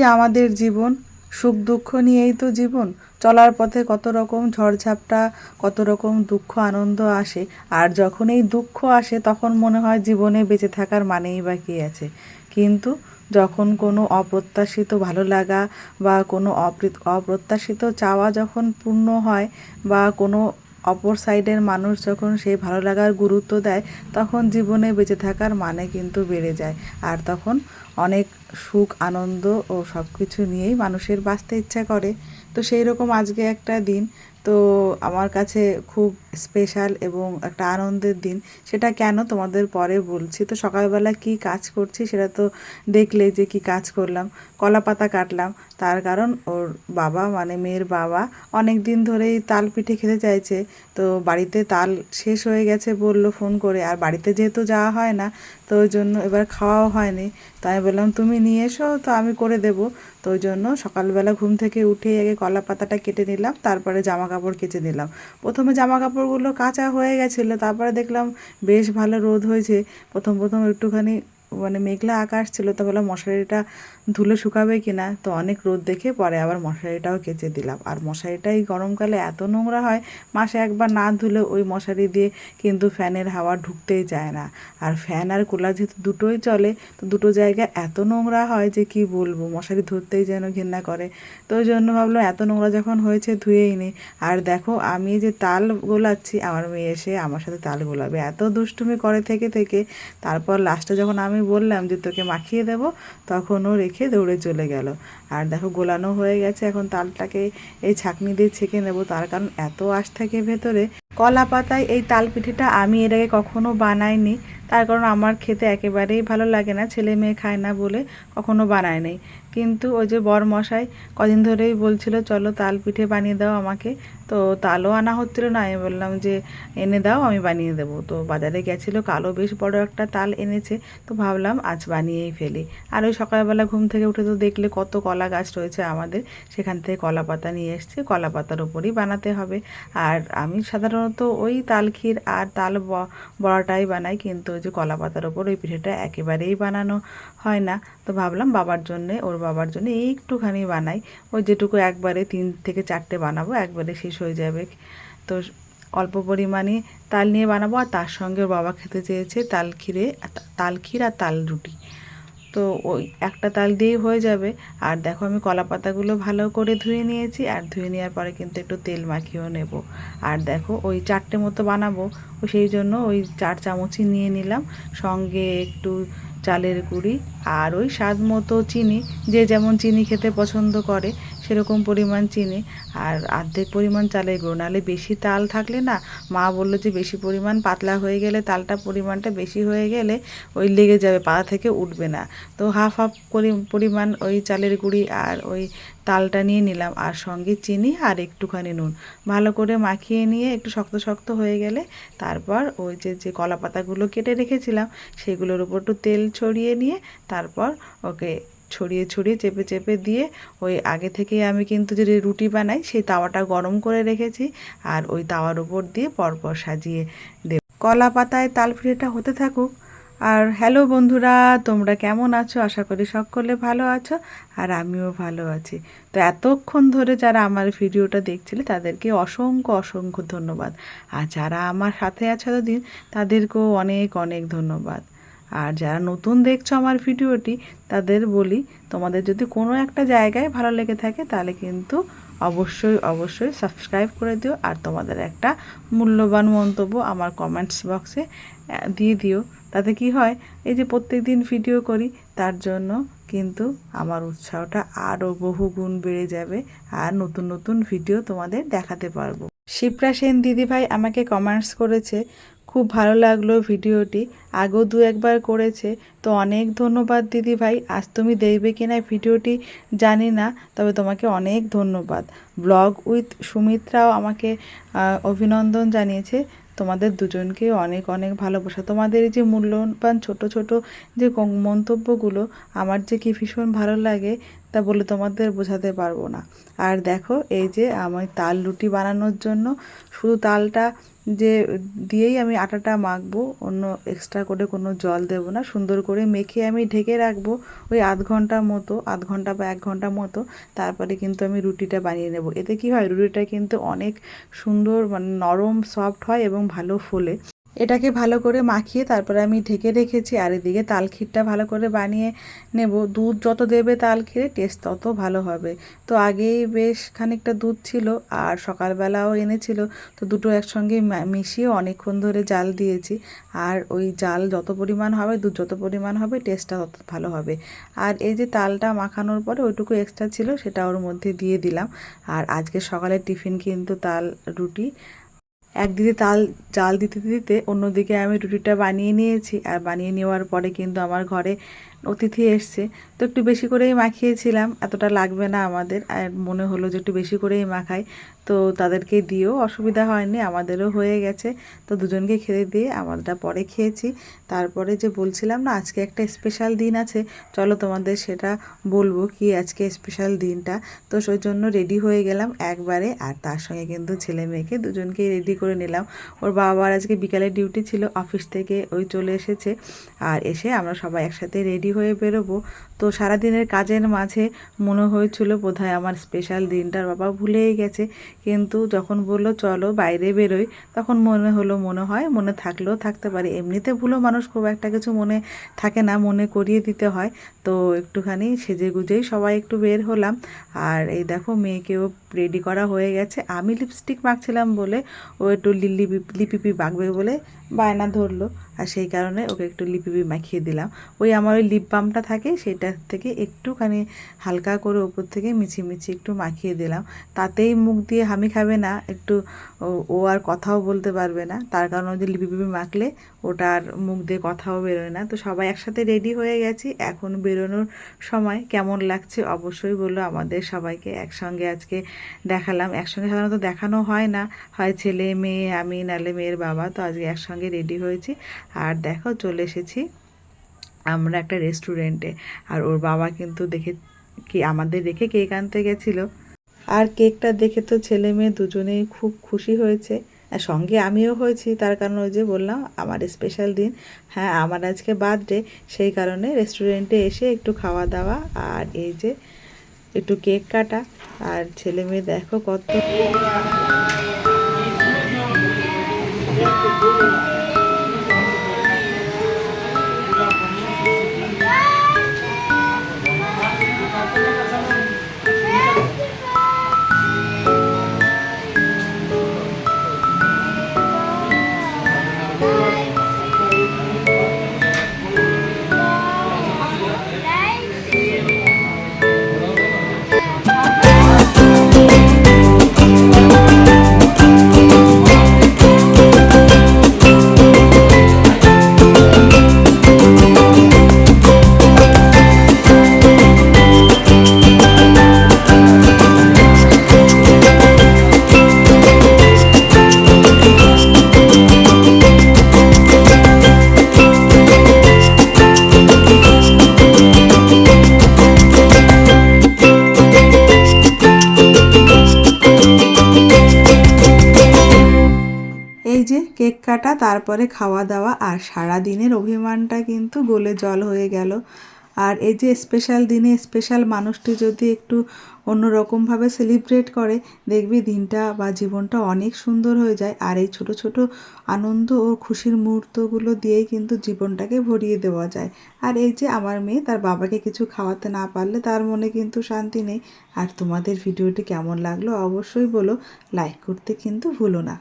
যে আমাদের জীবন, সুখ দুঃখ নিয়েই তো জীবন। চলার পথে কত রকম ঝড়ঝাপটা, কত রকম দুঃখ, আনন্দ আসে। আর যখন এই দুঃখ আসে, তখন মনে হয় জীবনে বেঁচে থাকার মানেই বা কী আছে। কিন্তু যখন কোনো অপ্রত্যাশিত ভালো লাগা বা কোনো অপ্রত্যাশিত চাওয়া যখন পূর্ণ হয় বা কোনো অপর সাইডের মানুষ যখন সেই ভালো লাগার গুরুত্ব দেয়, তখন জীবনে বেঁচে থাকার মানে কিন্তু বেড়ে যায়। আর তখন অনেক সুখ, আনন্দ ও সব কিছু নিয়েই মানুষের বাঁচতে ইচ্ছা করে। তো সেই রকম আজকে একটা দিন। তো আমার কাছে খুব স্পেশাল এবং একটা আনন্দের দিন, সেটা কেন তোমাদের পরে বলছি? তো সকালবেলা কি কাজ করছি সেটা তো দেখলে যে কি কাজ করলাম। কলা পাতা কাটলাম, তার কারণ ওর বাবা মানে মেয়ের বাবা অনেক দিন ধরেই তাল পিঠে খেতে চাইছে। তো বাড়িতে তাল শেষ হয়ে গেছে বলল ফোন করে, আর বাড়িতে যেহেতু যাওয়া হয় না, তো ওই জন্য এবার খাওয়াও হয়নি। তো আমি বললাম, তুমি নিয়ে এসো, তো আমি করে দেবো। তো ওই জন্য সকালবেলা ঘুম থেকে উঠেই আগে কলা পাতাটা কেটে নিলাম, তারপরে জামা কাপড় কেচে নিলাম। প্রথমে জামা কাপড়গুলো কাঁচা হয়ে গেছিল তারপরে দেখলাম বেশ ভালো রোদ হয়েছে। প্রথম প্রথম একটুখানি মানে মেঘলা আকাশ ছিল, তো বললাম, মশারিটা ধুলে শুকাবে কি না তো অনেক রোদ দেখে পরে আবার মশারিটাও কেচে দিলাম। আর মশারিটা এই গরমকালে এত নোংরা হয়, মাসে একবার না ধুলে ওই মশারি দিয়ে কিন্তু ফ্যানের হাওয়া ঢুকতেই যায় না। আর ফ্যান আর কুলার যেহেতু দুটোই চলে, তো দুটো জায়গায় এত নোংরা হয় যে কি বলব, মশারি ধরতেই যেন ঘৃণা করে। তো ওই জন্য ভাবলাম, এত নোংরা যখন হয়েছে ধুয়েই নি। আর দেখো, আমি যে তাল গোলাচ্ছি, আমার মেয়ে এসে আমার সাথে তাল গোলাবে। এত দুষ্টুমি করে থেকে থেকে, তারপর লাস্টে যখন আমি বললাম যে তোকে মাখিয়ে দেব, তখনও রেখে দৌড়ে চলে গেল। আর দেখো গোলানো হয়ে গেছে, এখন তালটাকে এই ছাঁকনি দিয়ে ছেঁকে নেব। তার কারণ এত আশ থাকে ভেতরে। কলা পাতায় এই তাল পিঠেটা আমি এর আগে কখনো বানাইনি। তার কারণ আমার খেতে একেবারেই ভালো লাগে না, ছেলে মেয়ে খায় না বলে কখনো বানায় নাই। কিন্তু ওই যে বর মশাই কদিন ধরেই বলছিল, চলো তাল পিঠে বানিয়ে দাও আমাকে। তো তালও আনা হচ্ছিল না, আমি বললাম যে, এনে দাও, আমি বানিয়ে দেবো। তো বাজারে গেছিল কালো বেশ বড় একটা তাল এনেছে, তো ভাবলাম আজ বানিয়েই ফেলি। আর ওই সকালবেলা ঘুম থেকে উঠে তো দেখলে কত কলা গাছ রয়েছে আমাদের, সেখান থেকে কলা পাতা নিয়ে এসছে, কলা পাতার উপরই বানাতে হবে। আর আমি সাধারণত ওই তাল ক্ষীর আর তাল বড়াটাই বানাই, কিন্তু যে কলা পাতার ওপর ওই পিঠেটা একেবারেই বানানো হয় না। তো ভাবলাম বাবার জন্যে, ওর বাবার জন্য একটুখানি বানাই। ওই যেটুকু একবারে তিন থেকে চারটে বানাবো, একবারে শেষ হয়ে যাবে। তো অল্প পরিমাণে তাল নিয়ে বানাবো আর তার সঙ্গে ওর বাবা খেতে চেয়েছে তাল ক্ষীরে, তাল ক্ষীর আর তাল রুটি। তো ওই একটা তাল দিয়েই হয়ে যাবে। আর দেখো আমি কলা পাতাগুলো ভালো করে ধুয়ে নিয়েছি, আর ধুয়ে নেওয়ার পরে কিন্তু একটু তেল মাখিয়েও নেব। আর দেখো ওই চারটে মতো বানাবো সেই জন্য ওই চার চামচই নিয়ে নিলাম। সঙ্গে একটু চালের গুঁড়ি আর ওই স্বাদ মতো চিনি, যে যেমন চিনি খেতে পছন্দ করে সেরকম পরিমাণ চিনি আর অর্ধেক পরিমাণ চালের গুঁড়ো। নাহলে বেশি তাল থাকলে না, মা বলল যে বেশি পরিমাণ পাতলা হয়ে গেলে তালটা পরিমাণটা বেশি হয়ে গেলে ওই লেগে যাবে, পাতা থেকে উঠবে না। তো হাফ হাফ পরিমাণ ওই চালের গুঁড়ি আর ওই তালটা নিয়ে নিলাম আর সঙ্গে চিনি আর একটুখানি নুন। ভালো করে মাখিয়ে নিয়ে একটু শক্ত শক্ত হয়ে গেলে তারপর ওই যে যে কলা পাতাগুলো কেটে রেখেছিলাম, সেগুলোর উপর একটু তেল ছড়িয়ে নিয়ে তারপর ওকে ছড়িয়ে ছড়িয়ে, চেপে চেপে দিয়ে ওই আগে থেকে আমি কিন্তু যে রুটি বানাই, সেই তাওয়াটা গরম করে রেখেছি আর ওই তাওয়ার উপর দিয়ে পরপর সাজিয়ে দেব। কলা পাতায় তাল হতে থাকুক। আর হ্যালো বন্ধুরা, তোমরা কেমন আছো? আশা করি সকলে ভালো আছো আর আমিও ভালো আছি। তো এতক্ষণ ধরে যারা আমার ভিডিওটা দেখছিলে, তাদেরকে অসংখ্য অসংখ্য ধন্যবাদ। আর যারা আমার সাথে আছে এতদিন, তাদেরকেও অনেক অনেক ধন্যবাদ। আর যারা নতুন দেখছ আমার ভিডিওটি, তাদের বলি তোমাদের যদি কোনো একটা জায়গায় ভালো লেগে থাকে, তাহলে কিন্তু অবশ্যই অবশ্যই সাবস্ক্রাইব করে দিও আর তোমাদের একটা মূল্যবান মন্তব্য আমার কমেন্টস বক্সে দিয়ে দিও। তাতে কি হয়, এই যে প্রত্যেক দিন ভিডিও করি, তার জন্য কিন্তু আমার উৎসাহটা আরও বহুগুণ বেড়ে যাবে আর নতুন নতুন ভিডিও তোমাদের দেখাতে পারব। শিপ্রা সেন দিদিভাই আমাকে কমেন্টস করেছে খুব ভালো লাগল ভিডিওটি। আগেও দু একবার করেছে। তো অনেক ধন্যবাদ দিদি ভাই। আজ তুমি দেখবে কি না ভিডিওটি জানি না, তবে তোমাকে অনেক ধন্যবাদ। ব্লগ উইথ সুমিত্রাও আমাকে অভিনন্দন জানিয়েছে। তোমাদের দুজনকে অনেক অনেক ভালোবাসা। তোমাদের এই যে মূল্যবান ছোট ছোট যে মন্তব্যগুলো, আমার যে কি ভীষণ ভালো লাগে তা বলে তোমাদের বোঝাতে পারব না। আর দেখো, এই যে আমি তাল রুটি বানানোর জন্য শুধু তালটা যে দিয়েই আমি আটাটা মাখবো, অন্য এক্সট্রা করে কোনো জল দেব না। সুন্দর করে মেখে আমি ঢেকে রাখব ওই আধ ঘণ্টা মতো, আধ ঘণ্টা বা এক ঘণ্টা মতো। তারপরে কিন্তু আমি রুটিটা বানিয়ে নেব। এতে কি হয়? রুটিটা কিন্তু অনেক সুন্দর মানে নরম সফট হয় এবং ভালো ফোলে। এটাকে ভালো করে মাখিয়ে তারপরে আমি ঢেকে রেখেছি আর এদিকে তাল ক্ষীরটা ভালো করে বানিয়ে নেব। দুধ যত দেবে তাল ক্ষীরে টেস্ট তত ভালো হবে। তো আগেই বেশ খানিকটা দুধ ছিল আর সকালবেলাও এনেছিল। তো দুটো একসঙ্গে মিশিয়ে অনেকক্ষণ ধরে জাল দিয়েছি। আর ওই জাল যত পরিমাণ হবে, দুধ যত পরিমাণ হবে টেস্টটা তত ভালো হবে। আর এই যে তালটা মাখানোর পরে ওইটুকু এক্সট্রা ছিল, সেটা ওর মধ্যে দিয়ে দিলাম। আর আজকে সকালের টিফিন কিন্তু তাল রুটি একদিকে তাল, জাল দিতে দিতে অন্যদিকে আমি রুটিটা বানিয়ে নিয়েছি। আর বানিয়ে নেওয়ার পরে কিন্তু আমার ঘরে অতিথি এসছে। তো একটু বেশি করেই মাখিয়েছিলাম, এতটা লাগবে না আমাদের। আর মনে হলো যে একটু বেশি করেই মাখাই। তো তাদেরকে দিয়েও অসুবিধা হয়নি, আমাদেরও হয়ে গেছে। তো দুজনকে খেতে দিয়ে আমারটা পরে খেয়েছি। তারপরে যে বলছিলাম না, আজকে একটা স্পেশাল দিন আছে। চলো তোমাদের সেটা বলব কি আজকে স্পেশাল দিনটা। তো সেই জন্য রেডি হয়ে গেলাম একবারে। আর তার সঙ্গে কিন্তু ছেলে মেয়েকে দুজনকেই রেডি করে নিলাম। ওর বাবার আজকে বিকালে ডিউটি ছিল অফিস থেকে ওই চলে এসেছে। আর এসে আমরা সবাই একসাথে রেডি হয়ে বেরোবো। তো সারাদিনের কাজের মাঝে মনে হয়েছিল বোধহয় আমার স্পেশাল দিনটার বাবা ভুলেই গেছে। কিন্তু যখন বলল, চলো বাইরে বেরোই, তখন মনে হলো, মনে হয়, মনে থাকলেও থাকতে পারে। এমনিতে ভুলো মানুষ খুব একটা কিছু মনে থাকে না, মনে করিয়ে দিতে হয়। তো একটুখানি সেজে গুজেই সবাই একটু বের হলাম। আর এই দেখো, মেয়েকেও রেডি করা হয়ে গেছে। আমি লিপস্টিক মাখছিলাম বলে ও একটু লিলি লিপিপি মাখবে বলে বায়না ধরলো। আর সেই কারণে ওকে একটু লিপিপি মাখিয়ে দিলাম। ওই আমার ওই লিপ বামটা থাকে, সেটা থেকে একটুখানি হালকা করে ওপর থেকে মিছি মিছি একটু মাখিয়ে দিলাম। তাতেই মুখ দিয়ে হামি খাবে না, একটু ও- আর কথাও বলতে পারবে না। তার কারণ ওই যে লিপিপিপি মাখলে ওটা আর মুখ দিয়ে কথাও বেরোয় না। তো সবাই একসাথে রেডি হয়ে গেছি, এখন বেরোনোর সময় কেমন লাগছে অবশ্যই বলল আমাদের সবাইকে। একসঙ্গে আজকে দেখালাম, একসঙ্গে সাধারণত দেখানো হয় না, হয় ছেলে, মেয়ে, আমি, নালে মেয়ের বাবা। তো আজকে একসঙ্গে রেডি হয়েছি। আর দেখো চলে এসেছি আমরা একটা রেস্টুরেন্টে আর ওর বাবা কিন্তু দেখে কি আমাদের দেখে কেক আনতে গেছিল। আর কেকটা দেখে তো ছেলে মেয়ে দুজনেই খুব খুশি হয়েছে। আর সঙ্গে আমিও হয়েছি, তার কারণ ওই যে বললাম, আমার স্পেশাল দিন। হ্যাঁ আমার আজকে বার্থডে সেই কারণে রেস্টুরেন্টে এসে একটু খাওয়া দাওয়া আর এই যে একটু কেক কাটা। আর ছেলে মেয়ে দেখো কত কেক কাটা, তারপরে খাওয়া দাওয়া আর সারা দিনের অভিমানটা কিন্তু গোলে জল হয়ে গেল। আর এই যে স্পেশাল দিনে স্পেশাল মানুষটি যদি একটু অন্যরকমভাবে সেলিব্রেট করে, দেখবি দিনটা বা জীবনটা অনেক সুন্দর হয়ে যায়। আর এই ছোট ছোট আনন্দ ও খুশির মুহূর্তগুলো দিয়েই কিন্তু জীবনটাকে ভরিয়ে দেওয়া যায়। আর এই যে আমার মেয়ে, তার বাবাকে কিছু খাওয়াতে না পারলে তার মনে কিন্তু শান্তি নেই। আর তোমাদের ভিডিওটি কেমন লাগল অবশ্যই বলো। লাইক করতে কিন্তু ভুলো না।